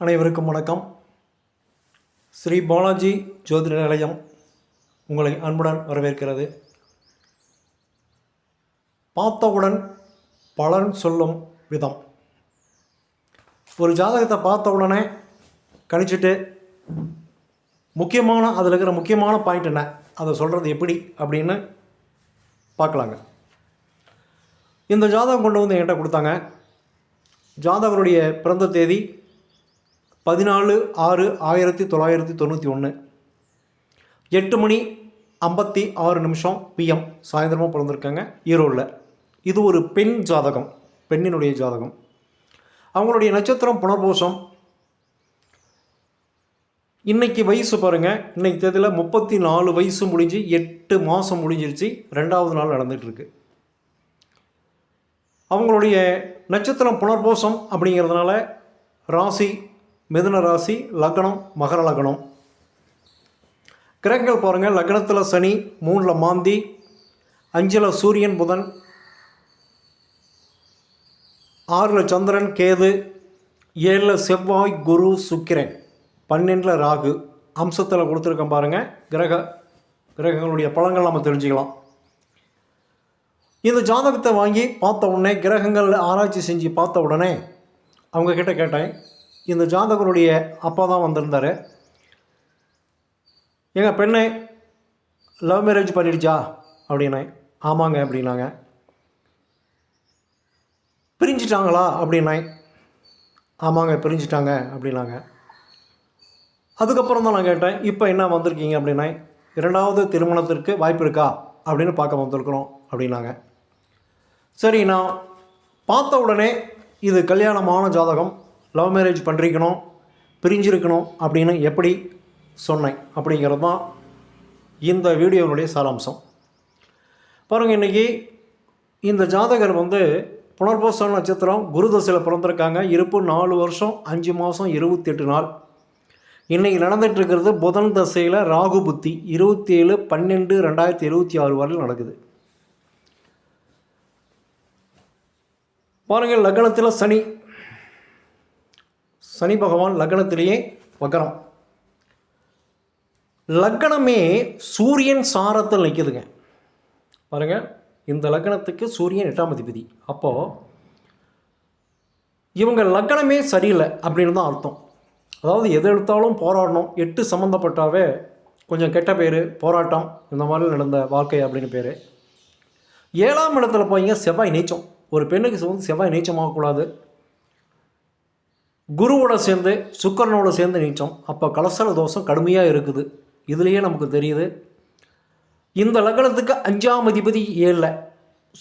அனைவருக்கும் வணக்கம். ஸ்ரீ பாலாஜி ஜோதிட நிலையம் உங்களை அன்புடன் வரவேற்கிறது. பார்த்தவுடன் பலன் சொல்லும் விதம். ஒரு ஜாதகத்தை பார்த்த உடனே கணிச்சிட்டு முக்கியமான அதில் இருக்கிற முக்கியமான பாயிண்ட் என்ன? அதை சொல்கிறது எப்படி? அப்படின்னு பார்க்கலாங்க. இந்த ஜாதகம் கொண்டு வந்து என்கிட்ட கொடுத்தாங்க. ஜாதகருடைய பிறந்த தேதி பதினாலு ஆறு ஆயிரத்தி தொள்ளாயிரத்தி தொண்ணூற்றி ஒன்று எட்டு மணி ஐம்பத்தி ஆறு நிமிஷம் பிஎம் சாயந்தரமாக பிறந்திருக்காங்க ஈரோடில். இது ஒரு பெண் ஜாதகம் பெண்ணினுடைய ஜாதகம். அவங்களுடைய நட்சத்திரம் புனர்போஷம். இன்றைக்கி வயசு பாருங்கள் இன்றைக்கி தேதியில் முப்பத்தி நாலு வயசு முடிஞ்சு எட்டு மாதம் முடிஞ்சிருச்சு ரெண்டாவது நாள் நடந்துகிட்ருக்கு. அவங்களுடைய நட்சத்திரம் புனர்போஷம் அப்படிங்கிறதுனால ராசி மிதுன ராசி லக்னம் மகர லக்னம். கிரகங்கள் பாருங்கள் லக்னத்தில் சனி மூணில் மாந்தி அஞ்சில் சூரியன் புதன் ஆறில் சந்திரன் கேது ஏழில் செவ்வாய் குரு சுக்கிரன் பன்னெண்டில் ராகு. அம்சத்தில் கொடுத்துருக்கேன் பாருங்கள் கிரக கிரகங்களுடைய பலன்கள் நம்ம தெரிஞ்சுக்கலாம். இந்த ஜாதகத்தை வாங்கி பார்த்த உடனே கிரகங்கள் ஆராய்ச்சி செஞ்சு பார்த்த உடனே அவங்கக்கிட்ட கேட்டேன் இந்த ஜாதகருடைய அப்பா தான் வந்திருந்தார். எங்கள் பெண்ணை லவ் மேரேஜ் பண்ணிடுச்சா? அப்படின்னேன். ஆமாங்க அப்படின்னாங்க. பிரிஞ்சிட்டாங்களா? அப்படின்னேன். ஆமாங்க பிரிஞ்சிட்டாங்க அப்படின்னாங்க. அதுக்கப்புறம் தான் நான் கேட்டேன் இப்போ என்ன வந்திருக்கீங்க? அப்படின்னேன். இரண்டாவது திருமணத்திற்கு வாய்ப்பு இருக்கா? அப்படின்னு பார்க்க வந்திருக்கிறோம் அப்படின்னாங்க. சரி நான் பார்த்த உடனே இது கல்யாணமான ஜாதகம். லவ் மேரேஜ் பண்ணிருக்கணும் பிரிஞ்சிருக்கணும் அப்படின்னு எப்படி சொன்னேன் அப்படிங்கிறது தான் இந்த வீடியோனுடைய சாராம்சம். பாருங்கள் இன்றைக்கி இந்த ஜாதகர் வந்து புனர்பூச நட்சத்திரம் குருதசையில் பிறந்திருக்காங்க. இருப்பு நாலு வருஷம் அஞ்சு மாதம் இருபத்தெட்டு நாள். இன்றைக்கி நடந்துகிட்ருக்கிறது புதன் தசையில் ராகு புத்தி. இருபத்தி ஏழு பன்னெண்டு ரெண்டாயிரத்தி இருபத்தி ஆறு வரையில் நடக்குது. பாருங்கள் லக்னத்தில் சனி. சனி பகவான் லக்னத்திலேயே வக்கரம். லக்னமே சூரியன் சாரத்தில் நிற்குதுங்க பாருங்கள் இந்த லக்னத்துக்கு சூரியன் எட்டாம் அதிபதி. அப்போது இவங்க லக்னமே சரியில்லை அப்படின்னு தான் அர்த்தம். அதாவது எது எடுத்தாலும் போராடணும். எட்டு சம்மந்தப்பட்டாவே கொஞ்சம் கெட்ட பேர் போராட்டம் இந்த மாதிரி நடந்த வாழ்க்கை அப்படின்னு பேர். ஏழாம் இடத்துல போய்ங்க செவ்வாய் நீச்சம். ஒரு பெண்ணுக்கு வந்து செவ்வாய் நீச்சமாகக்கூடாது. குருவோட சேர்ந்து சுக்கரனோட சேர்ந்து நீச்சம். அப்போ கலசல தோஷம் கடுமையாக இருக்குது. இதுலேயே நமக்கு தெரியுது. இந்த லக்னத்துக்கு அஞ்சாம் அதிபதி ஏழில்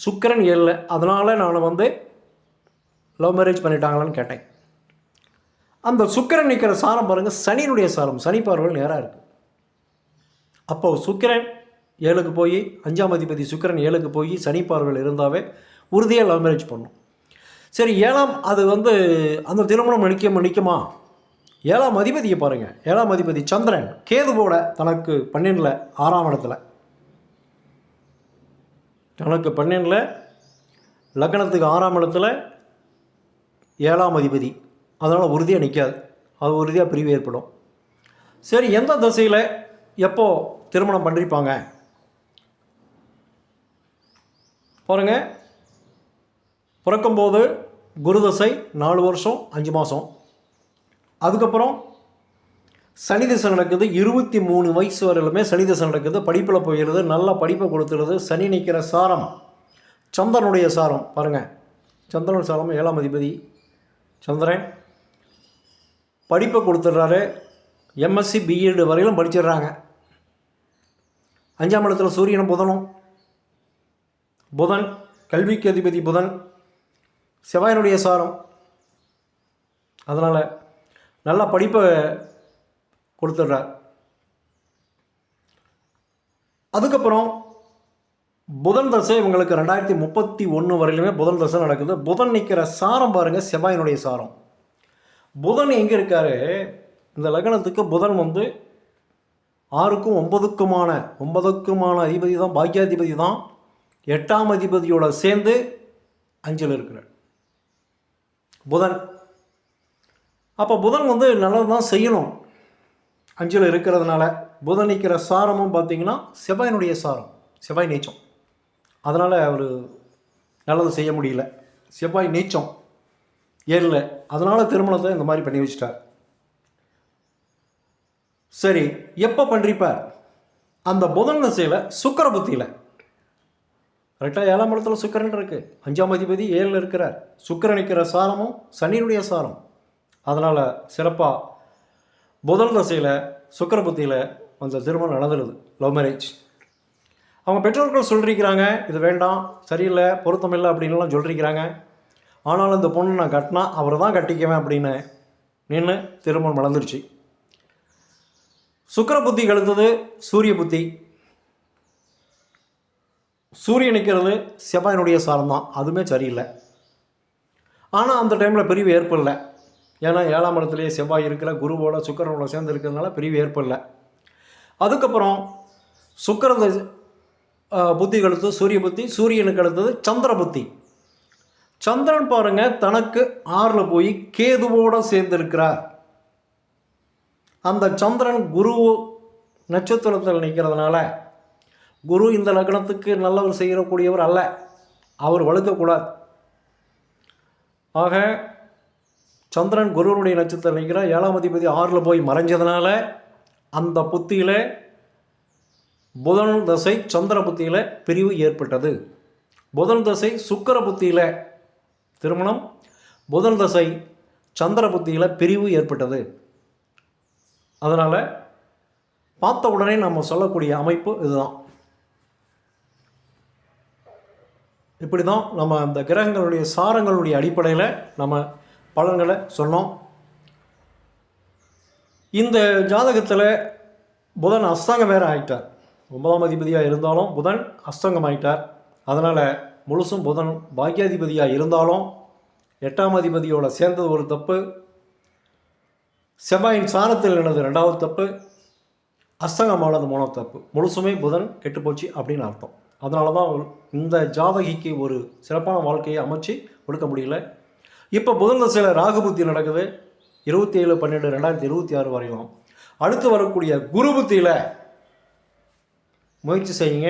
சுக்கரன் ஏழில் அதனால் நான் வந்து லவ் மேரேஜ் பண்ணிட்டாங்களான்னு கேட்டேன். அந்த சுக்கிரன் நிற்கிற சாரம் பாருங்கள் சனியினுடைய சாரம். சனி பார்வைகள் நேராக இருக்குது அப்போது சுக்கிரன் ஏழுக்கு போய் அஞ்சாம் அதிபதி சுக்கிரன் ஏழுக்கு போய் சனி பார்வைகள் இருந்தாவே உறுதியாக லவ் மேரேஜ் பண்ணும். சரி ஏழாம் அது வந்து அந்த திருமணம் நிற்க நிற்குமா ஏழாம் அதிபதியை பாருங்கள் ஏழாம் அதிபதி சந்திரன் கேதுவோட தனக்கு பன்னெண்டில் ஆறாம் இடத்துல. தனக்கு பன்னெண்டில் லக்னத்துக்கு ஆறாம் இடத்துல ஏழாம் அதிபதி. அதனால் உறுதியாக நிற்காது அது உறுதியாக பிரிவு ஏற்படும். சரி எந்த திசையில் எப்போ திருமணம் பண்ணிருப்பாங்க? பாருங்கள் பிறக்கும்போது குருதசை நாலு வருஷம் அஞ்சு மாதம் அதுக்கப்புறம் சனி திசை நடக்குது இருபத்தி மூணு வயசு வரையிலுமே சனி திசை நடக்குது. படிப்பில் போயிடுது நல்லா படிப்பை கொடுத்துருது சனி நிற்கிற சாரம் சந்திரனுடைய சாரம் பாருங்கள் சந்திரன் சாரம் ஏழாம் அதிபதி. சந்திரன் படிப்பை கொடுத்துட்றாரு. எம்எஸ்சி பிஎட் வரையிலும் படிச்சிடுறாங்க. அஞ்சாம் இடத்துல சூரியனும் புதனும். புதன் கல்விக்கு அதிபதி புதன். செவ்வாயினுடைய சாரம். அதனால் நல்லா படிப்பை கொடுத்துட்றார். அதுக்கப்புறம் புதன் தசை இவங்களுக்கு ரெண்டாயிரத்தி முப்பத்தி ஒன்று வரையிலுமே புதன் தசை நடக்குது. புதன் நிற்கிற சாரம் பாருங்கள் செவ்வாயினுடைய சாரம். புதன் எங்கே இருக்காரு? இந்த லக்னத்துக்கு புதன் வந்து ஆறுக்கும் ஒன்பதுக்குமான ஒன்பதுக்குமான அதிபதி தான் பாக்கியாதிபதி தான். எட்டாம் அதிபதியோட சேர்ந்து அஞ்சில் இருக்கிறார். புதன். அப்போ புதன் வந்து நல்லது தான் செய்யணும். அஞ்சில் இருக்கிறதுனால புதன் நிற்கிற சாரமும் பார்த்தீங்கன்னா செவ்வாயினுடைய சாரம் செவ்வாய் நீச்சம். அதனால் அவர் நல்லது செய்ய முடியல. செவ்வாய் நீச்சம் ஏறல. அதனால் திருமணத்தை இந்த மாதிரி பண்ணி வச்சிட்டார். சரி எப்போ பண்ணிருப்பார் அந்த புதன் திசையில் சுக்கர புத்தியில். கரெக்டாக ஏழாம் இடத்துல சுக்கரன் இருக்கு. அஞ்சாம் அதிபதி ஏழில் இருக்கிறார். சுக்கிரன் நிற்கிற சாரமும் சனியினுடைய சாரம். அதனால் சிறப்பாக புதன் தசையில் சுக்கர புத்தியில் அந்த திருமணம் நடந்துடுது லவ் மேரேஜ் அவங்க பெற்றோர்கள் சொல்லியிருக்கிறாங்க இது வேண்டாம் சரியில்லை பொருத்தமில்லை அப்படின்லாம் சொல்லியிருக்கிறாங்க ஆனாலும் இந்த பொண்ணு நான் கட்டினா அவரை தான் கட்டிக்குவேன் அப்படின்னு நின்று திருமணம் நடந்துருச்சு. சுக்கிர புத்தி கழுத்தது சூரிய புத்தி. சூரியன் நிற்கிறது செவ்வாயினுடைய சாரம் தான் அதுவுமே சரியில்லை. ஆனால் அந்த டைமில் பிரிவு ஏற்படலை. ஏன்னா ஏழாம் இடத்துலேயே செவ்வாய் இருக்கிற குருவோட சுக்கரனோட சேர்ந்து இருக்கிறதுனால பிரிவு ஏற்படலை. அதுக்கப்புறம் சுக்கரத்தை புத்தி கழுத்து சூரிய புத்தி சூரியனுக்கு அடுத்தது சந்திர புத்தி. சந்திரன் பாருங்கள் தனக்கு ஆறில் போய் கேதுவோடு சேர்ந்திருக்கிறார். அந்த சந்திரன் குரு நட்சத்திரத்தில் நிற்கிறதுனால குரு இந்த லக்னத்துக்கு நல்லவர் செய்யக்கூடியவர் அல்ல. அவர் வழுக்கக்கூடாது ஆக சந்திரன் குருவனுடைய நட்சத்திரம் நிற்கிற ஏழாம் அதிபதி ஆறில் போய் மறைஞ்சதுனால அந்த புத்தியில் புதன் தசை சந்திர புத்தியில் பிரிவு ஏற்பட்டது. புதன் தசை சுக்கிர புத்தியில் திருமணம் புதன் தசை சந்திர புத்தியில் பிரிவு ஏற்பட்டது. அதனால் பார்த்த உடனே நம்ம சொல்லக்கூடிய அமைப்பு இதுதான். இப்படி தான் நம்ம அந்த கிரகங்களுடைய சாரங்களுடைய அடிப்படையில் நம்ம பலன்களை சொன்னோம். இந்த ஜாதகத்தில் புதன் அஸ்தங்கம் வேறு ஆகிட்டார் ஒன்பதாம் அதிபதியாக இருந்தாலும் புதன் அஸ்தங்கம் ஆகிட்டார் அதனால் முழுசும் புதன் பாக்கியாதிபதியாக இருந்தாலும் எட்டாம் அதிபதியோட சேர்ந்தது ஒரு தப்பு. செவ்வாயின் சாரத்தில் இருந்தது ரெண்டாவது தப்பு. அஸ்தங்கமானது மூணாவது தப்பு. முழுசுமே புதன் கெட்டுப்போச்சு அப்படின்னு அர்த்தம். அதனால தான் இந்த ஜாதகிக்கு ஒரு சிறப்பான வாழ்க்கையை அமைச்சு கொடுக்க முடியல. இப்போ புதன் தசையில் ராகு புத்தி நடக்குது. இருபத்தி ஏழு பன்னெண்டு ரெண்டாயிரத்தி இருபத்தி ஆறு வரையும் அடுத்து வரக்கூடிய குரு புத்தியில் முயற்சி செய்யுங்க.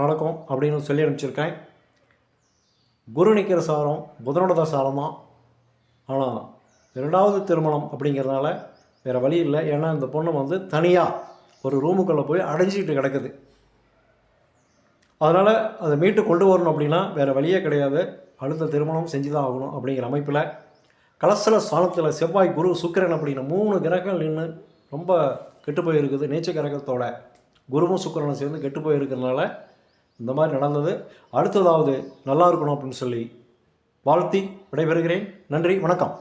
நடக்கும் அப்படின்னு சொல்லி அனுப்பிச்சிருக்கேன். குரு நிற்கிற சாரம் புதனோட தான் சாரம். தான் ஆனால் இரண்டாவது திருமணம் அப்படிங்கிறதுனால வேறு வழி இல்லை. ஏன்னா இந்த பொண்ணு வந்து தனியாக ஒரு ரூமுக்குள்ளே போய் அடைஞ்சிக்கிட்டு கிடக்குது. அதனால் அதை மீட்டு கொண்டு வரணும் அப்படின்னா வேறு வழியே கிடையாது. அடுத்த திருமணம் செஞ்சு தான் ஆகணும் அப்படிங்கிற அமைப்பில் கலசல ஸ்தானத்தில் செவ்வாய் குரு சுக்கிரன் அப்படிங்கிற மூணு கிரகங்கள் நின்று ரொம்ப கெட்டு போயிருக்குது. நீச்ச கிரகத்தோட குருவும் சுக்கிரனும் சேர்ந்து கெட்டு போயிருக்கிறதுனால இந்த மாதிரி நடந்தது. அடுத்ததாவது நல்லா இருக்கணும் அப்படின்னு சொல்லி வாழ்த்தி விடைபெறுகிறேன். நன்றி வணக்கம்.